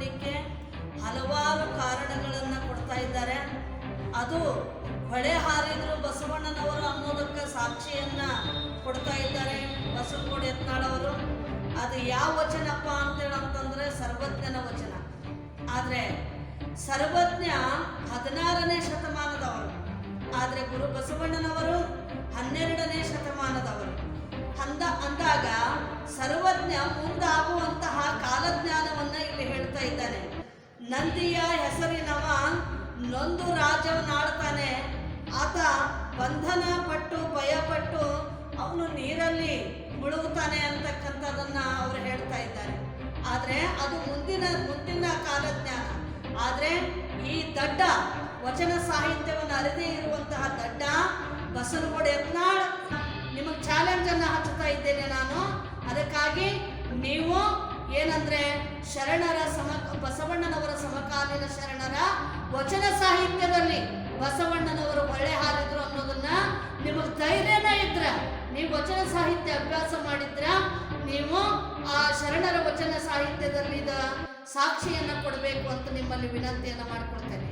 ಮಾಡಿಕೊಳ್ಳಿಕ್ಕೆ ಹಲವಾರು ಕಾರಣಗಳನ್ನು ಕೊಡ್ತಾ ಇದ್ದಾರೆ. ಅದು ಹೊಳೆ ಹಾರಿದ್ರು ಬಸವಣ್ಣನವರು ಅನ್ನೋದಕ್ಕೆ ಸಾಕ್ಷಿಯನ್ನ ಕೊಡ್ತಾ ಇದ್ದಾರೆ ಬಸವಕೋಡಿ ಯತ್ನಾಳ್ ಅದು ಯಾವ ವಚನಪ್ಪ ಅಂತೇಳಿ ಅಂತಂದ್ರೆ ಸರ್ವಜ್ಞನ ವಚನ. ಆದರೆ ಸರ್ವಜ್ಞ ಹದಿನಾರನೇ ಶತಮಾನದವರು ಆದರೆ ಗುರು ಬಸವಣ್ಣನವರು ಹನ್ನೆರಡನೇ ಶತಮಾನದವರು ಅಂದ ಅಂದಾಗ ಸರ್ವಜ್ಞ ಮುಂದ ನಂದಿಯ ಹೆಸರಿನವ ನೊಂದು ರಾಜವನಾಡ್ತಾನೆ ಆತ ಬಂಧನ ಪಟ್ಟು ಭಯಪಟ್ಟು ಅವನು ನೀರಲ್ಲಿ ಮುಳುಗುತ್ತಾನೆ ಅಂತಕ್ಕಂಥದನ್ನ ಅವರು ಹೇಳ್ತಾ ಇದ್ದಾರೆ. ಆದರೆ ಅದು ಮುಂದಿನ ಮುಂದಿನ ಕಾಲಜ್ಞಾನ. ಆದರೆ ಈ ದಡ್ಡ ವಚನ ಸಾಹಿತ್ಯವನ್ನು ಅರಿದೇ ಇರುವಂತಹ ದಡ್ಡ ಬಸವನಗೌಡ ಶರಣರ ಸಮ, ಬಸವಣ್ಣನವರ ಸಮಕಾಲೀನ ಶರಣರ ವಚನ ಸಾಹಿತ್ಯದಲ್ಲಿ ಬಸವಣ್ಣನವರು ಒಳ್ಳೆ ಹಾರಿದ್ರು ಅನ್ನೋದನ್ನ ನಿಮಗೆ ಧೈರ್ಯನ ಇದ್ರ. ನೀವು ವಚನ ಸಾಹಿತ್ಯ ಅಭ್ಯಾಸ ಮಾಡಿದ್ರ ನೀವು ಆ ಶರಣರ ವಚನ ಸಾಹಿತ್ಯದಲ್ಲಿ ಸಾಕ್ಷಿಯನ್ನ ಕೊಡಬೇಕು ಅಂತ ನಿಮ್ಮಲ್ಲಿ ವಿನಂತಿಯನ್ನ ಮಾಡ್ಕೊಳ್ತೇನೆ.